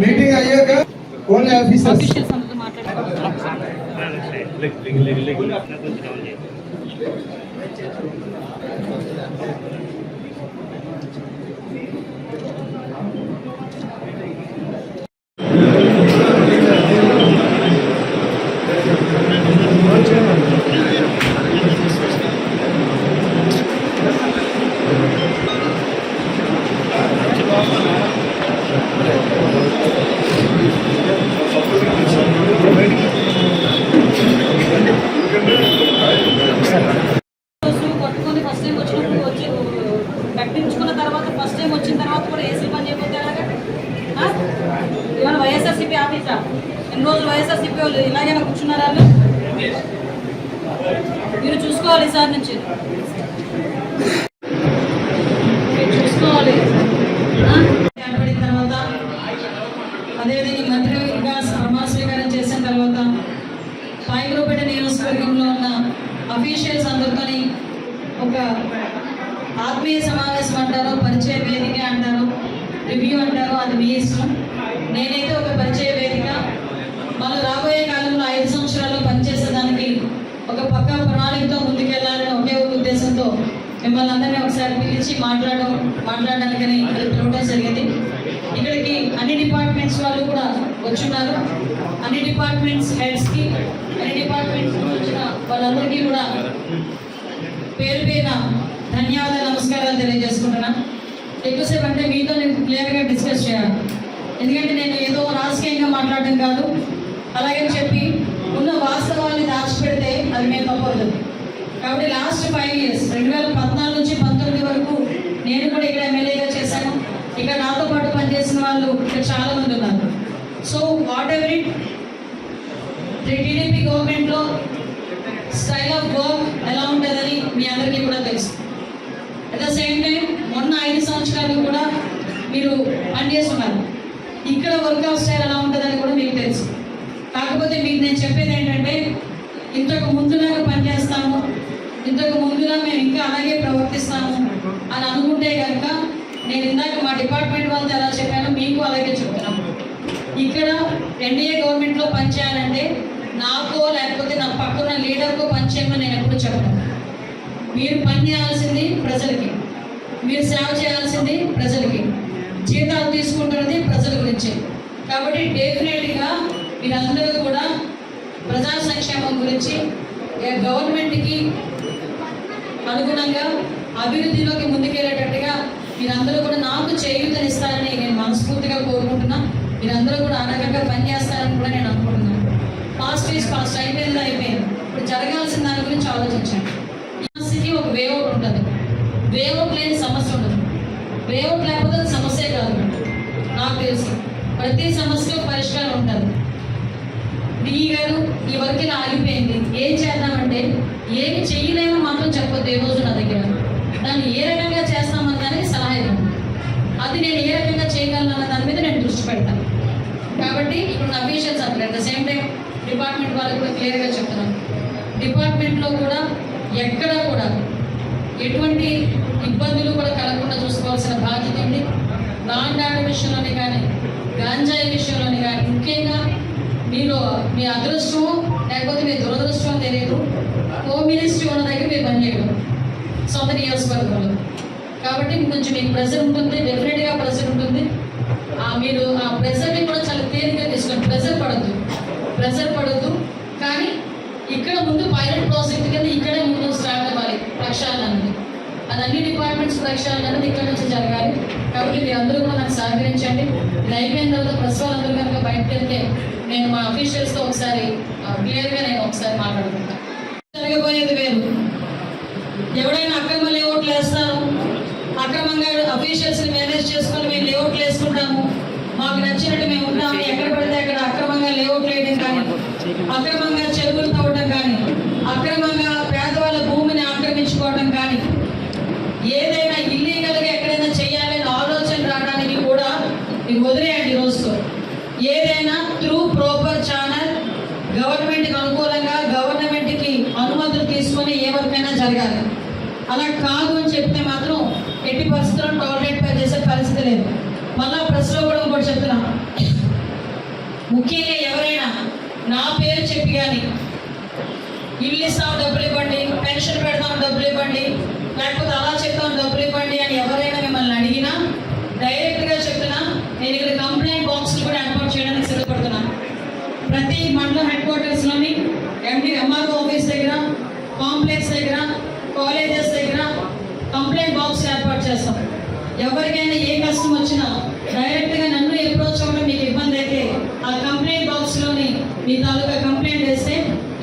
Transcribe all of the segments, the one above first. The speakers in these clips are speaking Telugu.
మీటింగ్ అయ్యాక ఓన్లీ ఆఫీసర్స్ ఆఫీషియల్స్ అందరితో మాట్లాడారు వైఎస్ఆర్సీపీ ఆఫీసా ఎన్ని రోజులు వైఎస్ఆర్సీపీ వాళ్ళు ఇలాగైనా కూర్చున్నారా మీరు చూసుకోవాలి ఈసారి నుంచి. మీరు చూసుకోవాలి. ఏర్పడిన తర్వాత అదేవిధంగా ఈ మంత్రిగా ప్రమాణ స్వీకారం చేసిన తర్వాత పాయకులపేట నియోజకవర్గంలో ఉన్న అఫీషియల్స్ అందరితోని ఒక ఆత్మీయ సమావేశం అంటారు పరిచయ వేదిక అంటారు రివ్యూ అంటారు అది మీ ఇష్టం. నేనైతే ఒక పరిచయ వేదిక. మనం రాబోయే కాలంలో ఐదు సంవత్సరాలు పనిచేసేదానికి ఒక పక్క ప్రణాళికతో ముందుకెళ్ళాలని ఒకే ఒక ఉద్దేశంతో మిమ్మల్ని అందరినీ ఒకసారి పిలిచి మాట్లాడడం మాట్లాడడానికని ఇక్కడ పిలవడం జరిగింది. ఇక్కడికి అన్ని డిపార్ట్మెంట్స్ వాళ్ళు కూడా వచ్చున్నారు. అన్ని డిపార్ట్మెంట్స్ హెడ్స్కి అన్ని డిపార్ట్మెంట్స్ వచ్చిన వాళ్ళందరికీ కూడా పేరు పేరున ధన్యవాదాలు నమస్కారాలు తెలియజేసుకుంటున్నా. ఎక్కువసేపు అంటే మీతో నేను క్లియర్గా డిస్కస్ చేయాలి. మాట్లాడడం కాదు. అలాగని చెప్పి ఉన్న వాస్తవాన్ని దాచిపెడితే అది మేము తప్పదు కాబట్టి లాస్ట్ ఫైవ్ ఇయర్స్ రెండు వేల పద్నాలుగు నుంచి పంతొమ్మిది వరకు నేను కూడా ఇక్కడ ఎమ్మెల్యేగా చేశాను. ఇక్కడ నాతో పాటు పనిచేసిన వాళ్ళు ఇక్కడ చాలా మంది ఉన్నారు so whatever it TDP గవర్నమెంట్లో స్టైల్ ఆఫ్ వర్క్ ఎలా ఉంటుందని మీ అందరికీ కూడా తెలుసు. అట్ ద సేమ్ టైం మొన్న ఐదు సంవత్సరాలు కూడా మీరు పనిచేస్తున్నారు. ఇక్కడ వర్క్ స్టైల్ ఎలా ఉంటుందని కూడా మీకు తెలుసు. కాకపోతే మీకు నేను చెప్పేది ఏంటంటే ఇంతకు ముందులాగా పనిచేస్తాము ఇంతకు ముందులా మేము ఇంకా అలాగే ప్రవర్తిస్తాము అని అనుకుంటే కనుక నేను ఇందాక మా డిపార్ట్మెంట్ వాళ్ళతో ఎలా చెప్పానో మీకు అలాగే చెప్తున్నాము. ఇక్కడ ఎన్డీఏ గవర్నమెంట్లో పనిచేయాలంటే నాకో లేకపోతే నా పక్కన లీడర్కో పనిచేయమని నేను ఎప్పుడు చెప్పను. మీరు పని చేయాల్సింది ప్రజలకి. మీరు సేవ చేయాల్సింది ప్రజలకి. గురించి. కాబట్టి డెఫినెట్గా మీరందరూ కూడా ప్రజా సంక్షేమం గురించి గవర్నమెంట్కి అనుగుణంగా అభివృద్ధిలోకి ముందుకెళ్ళేటట్టుగా మీరందరూ కూడా నాకు చేయూతనిస్తారని నేను మనస్ఫూర్తిగా కోరుకుంటున్నా. మీరందరూ కూడా అనగంగా పనిచేస్తారని కూడా నేను అనుకుంటున్నాను. ఫాస్ట్ ఈజ్ ఫాస్ట్ అయిపోయింది? అయిపోయింది. ఇప్పుడు జరగాల్సిన దాని గురించి ఆలోచించండి. స్థితి ఒక వేఅవుట్ ఉంటుంది. వేఅవుట్ లేని సమస్య ఉండదు. వేఅవుట్ లేకపోతే సమస్యే కాదు. నాకు తెలుసు. ప్రతి సమస్యకు పరిష్కారం ఉంటుంది. డిఈ గారు ఈ వర్క్ ఇలా ఆగిపోయింది. ఏం చేద్దామంటే ఏమి చెయ్యలేమో మాత్రం చెప్పొద్దు ఏ రోజు నా దగ్గర. దాన్ని ఏ రకంగా చేస్తామన్న దానికి సలహా ఇవ్వండి. అది నేను ఏ రకంగా చేయగలను అన్న దాని మీద నేను దృష్టి పెడతాను కాబట్టి ఇప్పుడు అఫీషియల్స్ అప్పుడు at the same time department వాళ్ళకి కూడా క్లియర్గా చెప్తున్నాను. డిపార్ట్మెంట్లో కూడా ఎక్కడ కూడా ఎటువంటి ఇబ్బందులు కూడా కలగకుండా చూసుకోవాల్సిన బాధ్యత ఉంది. నాన్ డాక్టర్ విషయంలోనే కానీ గాంజాయి విషయంలోని కానీ ముఖ్యంగా మీరు మీ అదృష్టం లేకపోతే మీ దురదృష్టం తెలియదు. హోమ్ మినిస్ట్రీ ఉన్న దగ్గర మీరు పనిచేయడం. సొంత నియోజకవర్గంలో కాబట్టి కొంచెం మీకు ప్రెజర్ ఉంటుంది డెఫినెట్గా ప్రెజర్ ఉంటుంది. ఆ మీరు ఆ ప్రెజర్ని కూడా చాలా తేలిగ్గా తీసుకోండి. ప్రెజర్ పడద్దు. ప్రెజర్ పడద్దు. కానీ ఇక్కడ ముందు పైలట్ ప్రాజెక్ట్ కింద ఇక్కడే ముందు స్టార్ట్ అవ్వాలి ప్రక్షాళన అనేది అది అన్ని డిపార్ట్మెంట్స్ ప్రక్షాళన అనేది ఇక్కడ నుంచి జరగాలి. కాబట్టి మీరు అందరూ కూడా నాకు సహకరించండి. ఇది అయిపోయిన తర్వాత ప్రెస్ వాళ్ళందరూ కనుక బయటకు వెళ్తే నేను మా అఫీషియల్స్తో ఒకసారి క్లియర్గా నేను ఒకసారి మాట్లాడుకుంటాను జరగబోయేది వేరు. ఎవడైనా అక్రమ లేఅవుట్లు వేస్తారు? అక్రమంగా అఫీషియల్స్ మేనేజ్ చేసుకొని మేము లేఅవుట్లు వేసుకుంటాము. మాకు నచ్చినట్టు మేము ఉంటాము. ఎక్కడ పడితే అక్కడ అక్రమంగా లేఅవుట్లు వేయడం కానీ అక్రమంగా అలా కాదు అని చెప్తే మాత్రం ఎట్టి పరిస్థితుల్లో టాయిలెట్ పై చేసే పరిస్థితి లేదు. మళ్ళా ప్రెస్లో కూడా ఇంకోటి చెప్తున్నా. ముఖ్యంగా ఎవరైనా నా పేరు చెప్పి కానీ ఇల్లు ఇస్తాం డబ్బులు ఇవ్వండి పెన్షన్ పెడతాం డబ్బులు ఇవ్వండి లేకపోతే అలా చెప్తాం డబ్బులు ఇవ్వండి అని ఎవరైనా మిమ్మల్ని అడిగినా డైరెక్ట్గా చెప్తున్నా నేను ఇక్కడ కంప్లైంట్ బాక్స్లు కూడా ఏర్పాటు చేయడానికి సిద్ధపడుతున్నాను ప్రతి మండలం హెడ్ క్వార్టర్స్లోని ఎండి ఎంఆర్ఓ ఆఫీస్ దగ్గర కాంప్లెక్స్ దగ్గర కాలేజెస్ కంప్లైంట్ బాక్స్ ఏర్పాటు చేస్తాం. ఎవరికైనా ఏ కష్టం వచ్చినా డైరెక్ట్గా నన్ను అప్రోచ్ అవ్వడం మీకు ఇబ్బంది అయితే ఆ కంప్లైంట్ బాక్స్లోని మీ తాలూకా కంప్లైంట్ వేస్తే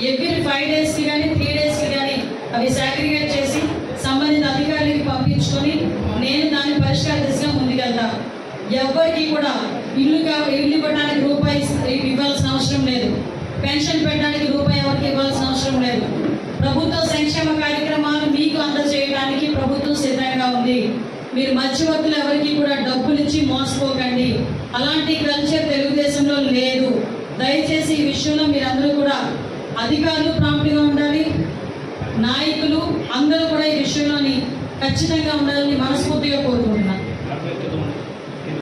ఎవ్రీ ఫైవ్ డేస్కి కానీ త్రీ డేస్కి కానీ అవి సాగ్రిగేట్ చేసి సంబంధిత అధికారులకి పంపించుకొని నేను దాన్ని పరిష్కార దిశగా ముందుకెళ్తా. ఎవరికి కూడా ఇల్లు ఇల్లు ఇవ్వడానికి రూపాయి ఇవ్వాల్సిన అవసరం లేదు. పెన్షన్ పెట్టడానికి రూపాయి ఎవరికి ఇవ్వాల్సిన అవసరం లేదు ప్రభుత్వ సంక్షేమ కార్యక్రమాలు మీకు అందజేయడానికి ప్రభుత్వం సిద్ధంగా ఉంది. మీరు మధ్యవర్తులు ఎవరికి కూడా డబ్బులు ఇచ్చి మోసపోకండి. అలాంటి కల్చర్ తెలుగుదేశంలో లేదు. దయచేసి ఈ విషయంలో మీరందరూ కూడా అధికారులు ప్రాంప్ట్గా ఉండాలి. నాయకులు అందరూ కూడా ఈ విషయంలోని ఖచ్చితంగా ఉండాలని మనస్ఫూర్తిగా కోరుకుంటున్నాను.